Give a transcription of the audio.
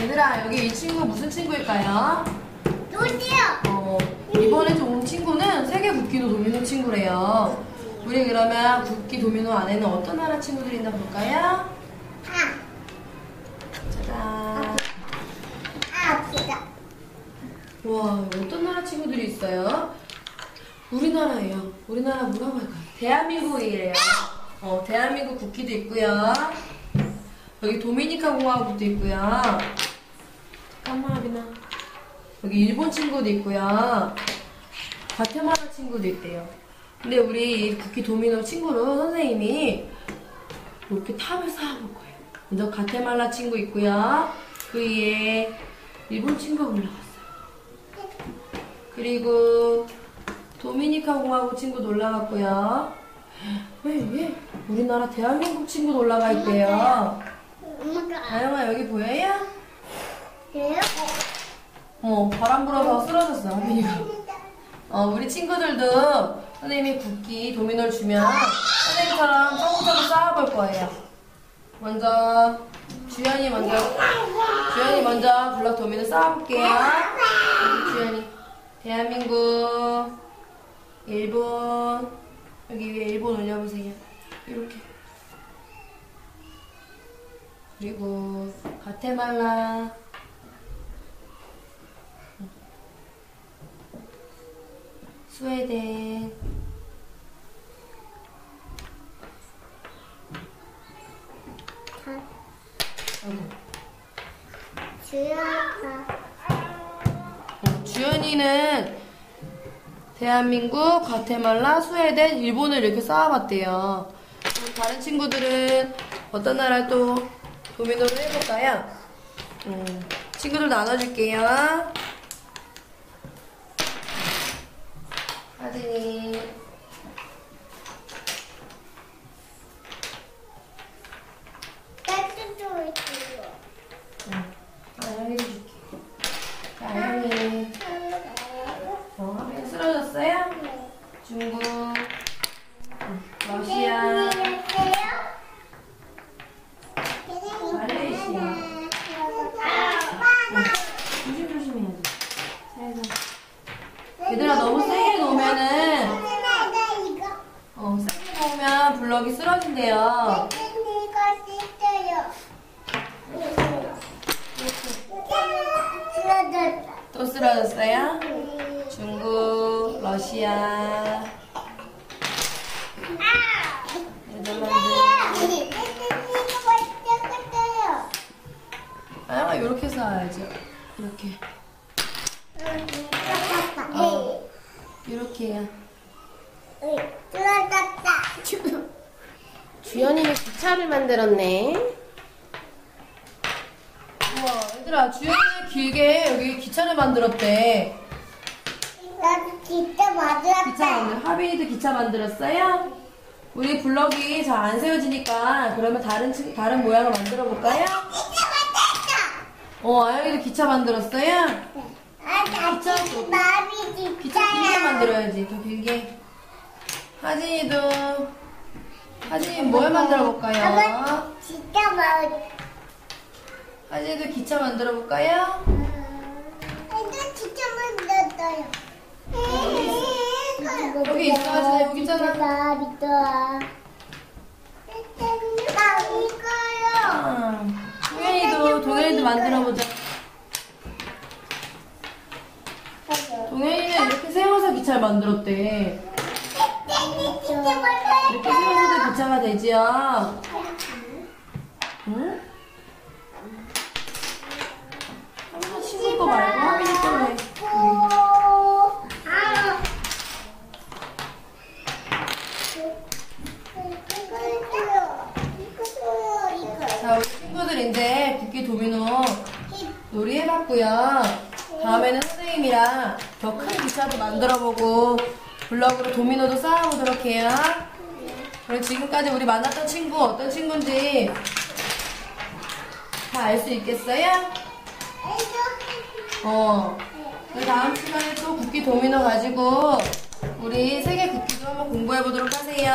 얘들아 여기 이 친구 무슨 친구일까요? 누구요? 어, 이번에 온 친구는 세계 국기도 도미노 친구래요. 우리 그러면 국기 도미노 안에는 어떤 나라 친구들이 있나 볼까요? 아, 짜잔. 아, 아프다. 와, 어떤 나라 친구들이 있어요? 우리나라예요. 우리나라 뭐라고 할까요? 대한민국이래요. 어, 대한민국 국기도 있고요. 여기 도미니카 공화국도 있고요. 잠깐만, 하빈아. 여기 일본 친구도 있고요. 과테말라 친구도 있대요. 근데 우리 이 국기 도미노 친구로 선생님이 이렇게 탑을 쌓아볼 거예요. 먼저 가테말라 친구 있고요. 그 위에 일본 친구가 올라갔어요. 그리고 도미니카 공화국 친구도 올라갔고요. 왜, 왜? 우리나라 대한민국 친구도 올라가 있대요. 엄마가 아영아 여기 보여요? 그래요? 어, 바람 불어서 쓰러졌어, 하빈이가. 어, 우리 친구들도 선생님이 국기 도미노를 주면 선생님처럼 차곡차곡 쌓아볼 거예요. 먼저 주연이 먼저 주연이 먼저 블럭 도미노 쌓아볼게요. 여기 주연이 대한민국 일본 여기 위에 일본 올려보세요. 이렇게 그리고 가테말라 스웨덴. 주연아. 어, 주연이는 대한민국, 과테말라, 스웨덴, 일본을 이렇게 쌓아봤대요. 다른 친구들은 어떤 나라 또 도미노를 해볼까요? 음, 친구들 나눠줄게요. 하진이. 응. 아영이 줄게. 자, 아영이. 어, 하빈이 쓰러졌어요? 중국, 응, 러시아, 말레이시아. 조심조심해야지. 살살. 얘들아, 너무 세게 놓으면은, 어, 세게 블럭이 쓰러진대요. 또 쓰러졌어요? 중국, 러시아. 아영아, 이렇게 쌓아야지. 이렇게. 어, 이렇게 해야. 주연이는 기차를 만들었네. 우와, 얘들아, 주연이 길게 여기 기차를 만들었대. 나도 기차 맞았다. 만들, 하빈이도 기차 만들었어요? 우리 블럭이 잘 안 세워지니까 그러면 다른 친- 다른 모양을 만들어 볼까요? 진짜 맞았다. 어, 아영이도 기차 만들었어요? 아, 나 마음이 기차 길게 진짜야. 만들어야지, 더 길게. 하진이도 하진이 뭘 만들어 볼까요? 아빠 진짜 마음. 하진이도 기차 만들어 볼까요? 이거 진짜 만들었어요. 여기 있어, 하진아, 여기 있잖아. 나 믿어. 나 이거요. 아, 동현이도 동현이도 만들어 보자. 동현이는 이렇게 세워서 기차를 만들었대. 이렇게 세워서도 기차가 되지요. 응? 하민아 친구 거 말고 거로 해. 자, 우리 친구들 이제 국기 도미노 놀이 해봤고요. 다음에는 선생님이랑 더 큰 기차도 만들어보고 블럭으로 도미노도 쌓아보도록 해요. 그럼 지금까지 우리 만났던 친구 어떤 친구인지 다 알 수 있겠어요? 어. 그 다음 시간에 또 국기 도미노 가지고 우리 세계 국기도 한번 공부해 보도록 하세요.